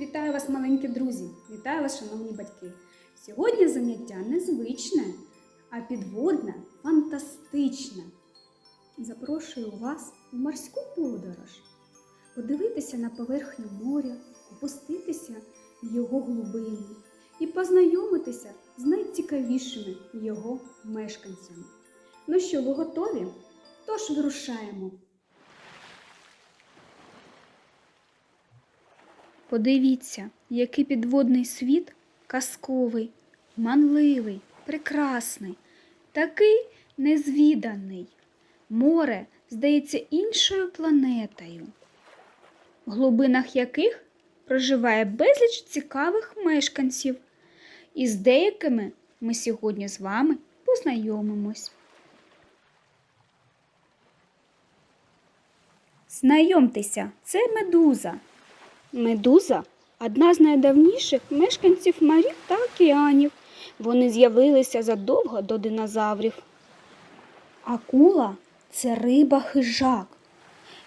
Вітаю вас, маленькі друзі! Вітаю вас, шановні батьки! Сьогодні заняття незвичне, а підводне фантастичне. Запрошую вас у морську подорож, подивитися на поверхню моря, опуститися в його глибини і познайомитися з найцікавішими його мешканцями. Ну що, ви готові? Тож вирушаємо. Подивіться, який підводний світ казковий, манливий, прекрасний, такий незвіданий. Море здається іншою планетою, в глибинах яких проживає безліч цікавих мешканців, і з деякими ми сьогодні з вами познайомимось. Знайомтеся, це медуза. Медуза одна з найдавніших мешканців морів та океанів. Вони з'явилися задовго до динозаврів. Акула це риба хижак,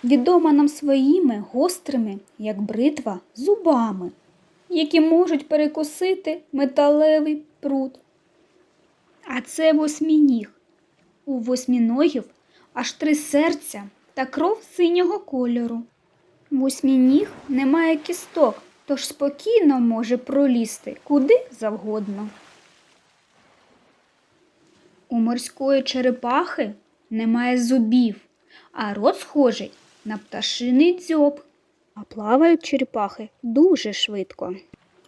відома нам своїми гострими, як бритва, зубами, які можуть перекусити металевий пруд. А це восьмініг. У восьміногів аж три серця та кров синього кольору. Восьмініг не має кісток, тож спокійно може пролізти куди завгодно. У морської черепахи немає зубів, а рот схожий на пташиний дзьоб. А плавають черепахи дуже швидко.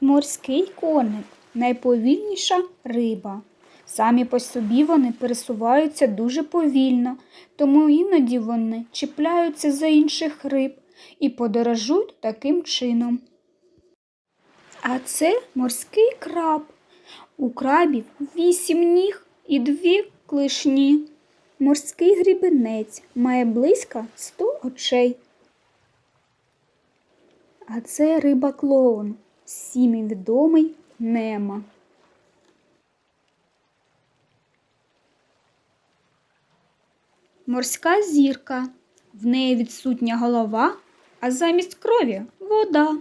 Морський коник найповільніша риба. Самі по собі вони пересуваються дуже повільно, тому іноді вони чіпляються за інших риб і подорожують таким чином. А це морський краб. У крабів вісім ніг і дві клишні. Морський грібенець має близько сто очей. А це риба клоун, всім відомий Немо. Морська зірка. В неї відсутня голова, а замість крові вода.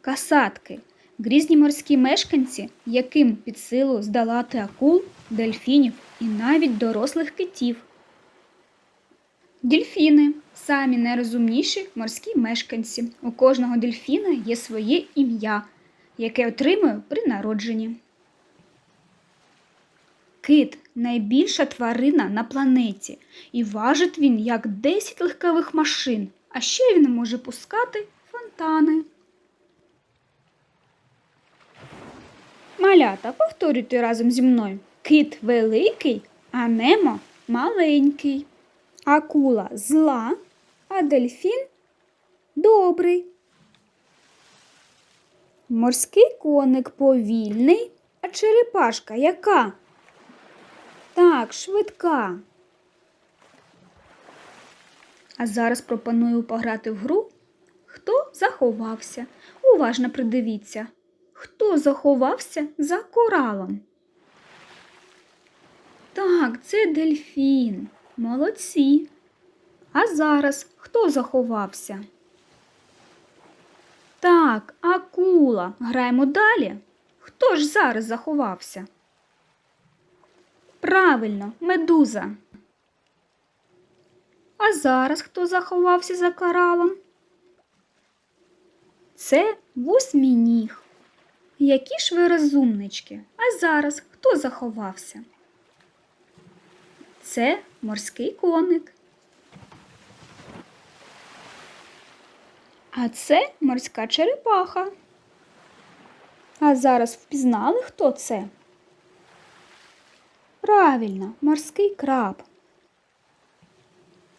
Касатки грізні морські мешканці, яким під силу здолати акул, дельфінів і навіть дорослих китів. Дельфіни самі найрозумніші морські мешканці. У кожного дельфіна є своє ім'я, яке отримує при народженні. Кит найбільша тварина на планеті, і важить він як 10 легкових машин, а ще він може пускати фонтани. Малята, повторюйте разом зі мною. Кит великий, а немо маленький. Акула зла, а дельфін добрий. Морський коник повільний, а черепашка яка? Так, швидка. А зараз пропоную пограти в гру. Хто заховався? Уважно придивіться. Хто заховався за коралом? Так, це дельфін. Молодці. А зараз хто заховався? Так, акула. Граємо далі. Хто ж зараз заховався? Правильно, медуза. А зараз хто заховався за коралом? Це восьмініг. Які ж ви розумнички. А зараз хто заховався? Це морський коник. А це морська черепаха. А зараз впізнали, хто це? Правильно, морський краб.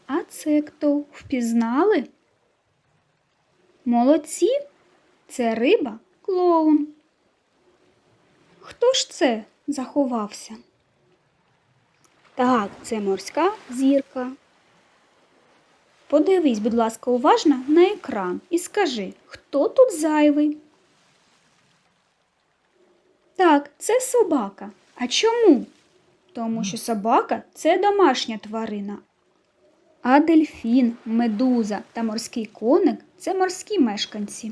А це хто впізнали? Молодці, це риба клоун. Хто ж це заховався? Так, це морська зірка. Подивись, будь ласка, уважно на екран і скажи, хто тут зайвий? Так, це собака. А чому? Тому що собака це домашня тварина. А дельфін, медуза та морський коник це морські мешканці.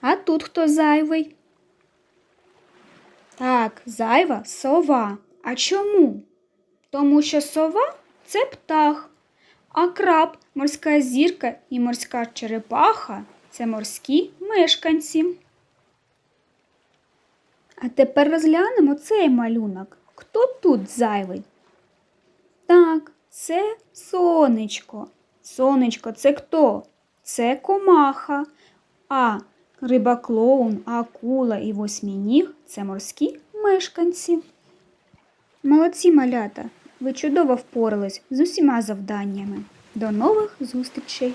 А тут хто зайвий? Так, зайва сова. А чому? Тому що сова це птах, а краб, морська зірка і морська черепаха це морські мешканці. А тепер розглянемо цей малюнок. Хто тут зайвий? Так, це сонечко. Сонечко це хто? Це комаха. А рибаклоун, акула і восьмініг це морські мешканці. Молодці малята! Ви чудово впорались з усіма завданнями. До нових зустрічей!